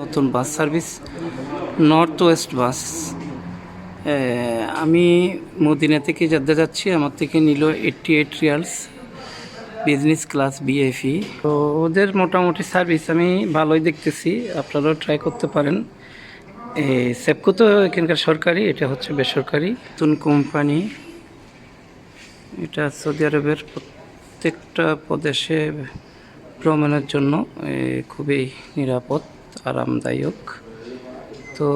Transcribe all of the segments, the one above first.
নতুন bus service, north west bus. আমি Medina থেকে যাদ্দা যাচ্ছি, আমার থেকে নিল eighty eight riyals, business class BFE. তো ওদের মোটামুটি সার্ভিস আমি ভালোই দেখতেছি, আপনারাও ট্রাই করতে পারেন। সেপকো তো এখানকার সরকারি, এটা হচ্ছে বেসরকারি। নতুন কোম্পানি এটা সৌদি আরবের প্রত্যেকটা প্রদেশে ভ্রমণের জন্য খুবই নিরাপদ। আরামদায়ক। তো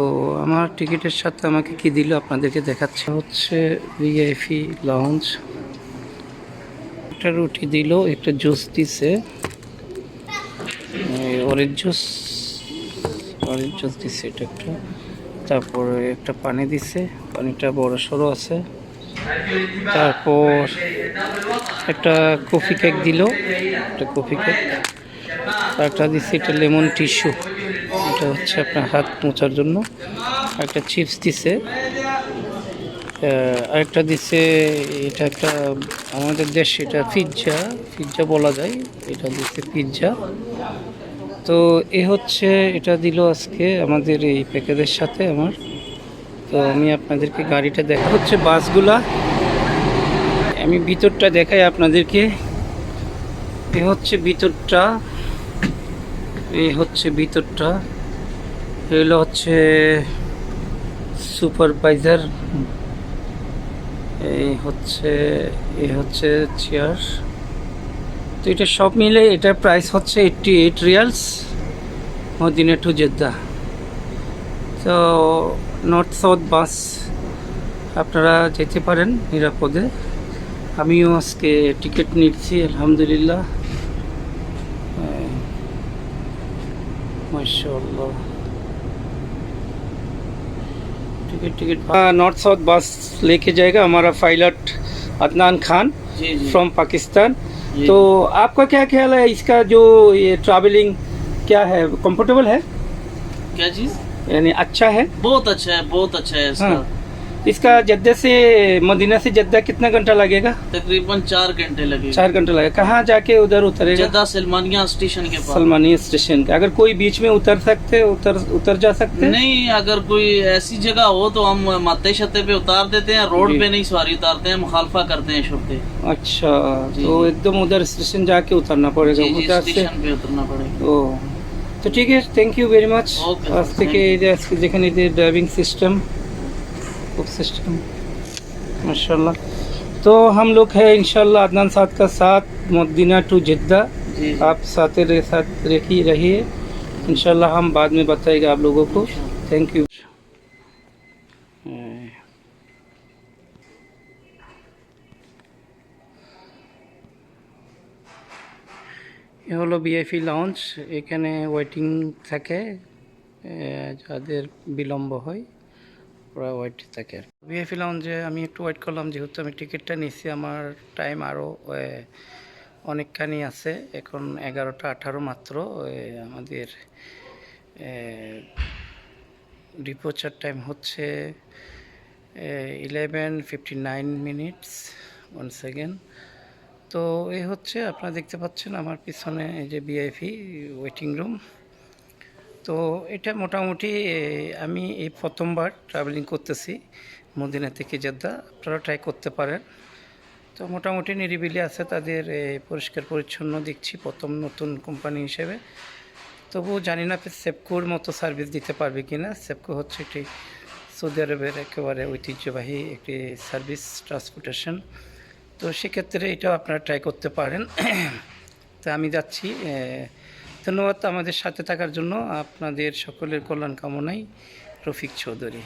আমার টিকিটের সাথে আমাকে কি দিল আপনাদেরকে দেখাচ্ছে। হচ্ছে ভিআইপি লঞ্চ একটা রুটি দিল, একটা জুস দিছে। অরেঞ্জ জুস অরেঞ্জ জুস দিছে এটা একটা। তারপরে একটা পানি দিছে, পানিটা বড় সড়ো আছে। তারপর একটা কফি কেক দিল, একটা কফি কেক আর একটা দিচ্ছে এটা লেমন টিস্যু এটা হচ্ছে আপনার হাত মোছার জন্য। একটা চিপস দিছে। আরেকটা দিছে, এটা একটা আমাদের দেশ এটা পিৎজা পিৎজা বলা যায়। এটা দিচ্ছে পিৎজা। তো এ হচ্ছে, এটা দিল আজকে আমাদের এই প্যাকেজের সাথে আমার। তো আমি আপনাদেরকে গাড়িটা দেখা হচ্ছে বাসগুলা। আমি ভিতরটা দেখাই আপনাদেরকে। এ হচ্ছে ভিতরটা। এ হচ্ছে ভিতরটা। এগুলো হচ্ছে সুপারভাইজার, এই হচ্ছে এ হচ্ছে চেয়ার। তো এটা সব মিলে এটার প্রাইস হচ্ছে eighty eight riyals, Medina to Jeddah. তো নর্থ সাউথ বাস আপনারা যেতে পারেন নিরাপদে। আমিও আজকে টিকিট নিচ্ছি, আলহামদুলিল্লাহ। মাশাল্লাহ टिकट टिकट नॉर्थ साउथ बस लेके जाएगा हमारा पायलट अदनान खान फ्रॉम पाकिस्तान। तो आपका क्या ख्याल है इसका जो ये ट्रैवलिंग क्या है? कंफर्टेबल है? क्या चीज़? यानी अच्छा है? बहुत अच्छा है बहुत अच्छा है इसका। हाँ। इसका जद्दा से मदीना से जद्दा कितना घंटा लगेगा तकरीबन चार घंटे लगे चार घंटा लगेगा कहाँ जाके उधर उतरेगा जद्दा सलमानिया स्टेशन के पास सलमानी स्टेशन का अगर कोई बीच में उतर सकते उतर उतर जा सकते नहीं अगर कोई ऐसी जगह हो तो हम माते शते पे उतार देते हैं रोड जी। पे नहीं सवारी उतारते हैं मुखालफा करते हैं शुरू अच्छा जी, तो जी। एकदम उधर स्टेशन जाके उतरना पड़ेगा जी जी उधर से स्टेशन पे उतरना पड़ेगा ओ तो ठीक है thank you very much Okay, आज sir, থেকে thank এই যে আজকে যেখানে যে ড্রাইভিং सिस्टम खूब सिस्टम माशाल्लाह तो हम लोग हैं इंशाल्लाह अदनान साथ का साथ मदीना टू जिद्दा जी जी। आप साथ रे साथ रखिए रहिए इंशाल्लाह हम बाद में बताएगा आप लोगों को थैंक यू এ হলো বিআইপি লঞ্চ এখানে ওয়েটিং থাকে এ, যাদের বিলম্ব হয় ওরা ওয়েট থাকে বিআইপি লঞ্চে আমি একটু ওয়েট করলাম, যেহেতু আমি টিকিটটা নিচ্ছি আমার টাইম আরও অনেকখানি আছে। এখন এগারোটা আঠারো মাত্র আমাদের ডিপোচার টাইম হচ্ছে eleven fifty nine minutes one second তো এ হচ্ছে, আপনারা দেখতে পাচ্ছেন আমার পিছনে এই যে বিআইপি ওয়েটিং রুম তো এটা মোটামুটি আমি এই প্রথমবার ট্রাভেলিং করতেছি মদিনা থেকে জেদ্দা। আপনারা ট্রাই করতে পারেন। তো মোটামুটি নিরিবিলি আছে তাদের পরিষ্কার পরিচ্ছন্ন দেখছি প্রথম নতুন কোম্পানি হিসেবে। তবুও জানি না সেপকোর মতো সার্ভিস দিতে পারবে কি না সেপকো হচ্ছে একটি সৌদি আরবের একেবারে ঐতিহ্যবাহী একটি সার্ভিস ট্রান্সপোর্টেশন তো সেক্ষেত্রে এটাও আপনারা ট্রাই করতে পারেন। তো আমি যাচ্ছি ধন্যবাদ। আমাদের সাথে থাকার জন্য আপনাদের সকলের কল্যাণ কামনাই রফিক চৌধুরী।